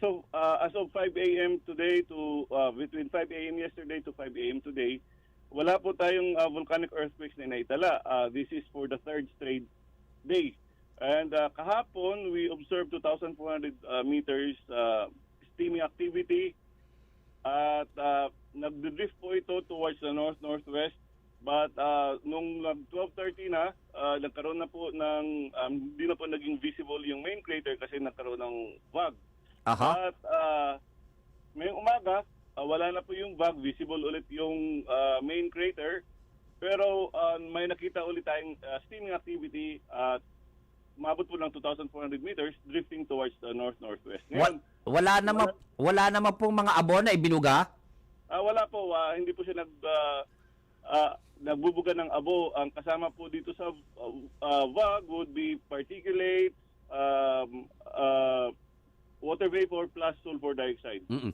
So uh, as of 5 a.m. today to uh, between 5 a.m. yesterday to 5 a.m. today, wala po tayong uh, volcanic earthquakes na naitala. Uh, this is for the third straight day. And uh, kahapon, we observed 2,400 uh, meters uh, steamy activity at uh, nagdrift po ito towards the north-northwest. But uh, nung nag- 12.30 na, uh, nagkaroon na po ng, um, hindi na po naging visible yung main crater kasi nagkaroon ng fog. Aha. At uh, ngayong umaga, uh, wala na po yung bag, visible ulit yung uh, main crater. Pero uh, may nakita ulit tayong uh, steaming activity at umabot po ng 2,400 meters drifting towards the north-northwest. Wa- Ngayon, wala naman wala naman pong mga abon na ibinuga. ah, wala po, ah, hindi po siya nag, ah, ah, nagbubuga ng abo. Ang kasama po dito sa uh, uh, WAG would be particulate, um, uh, water vapor plus sulfur dioxide. Mm-mm.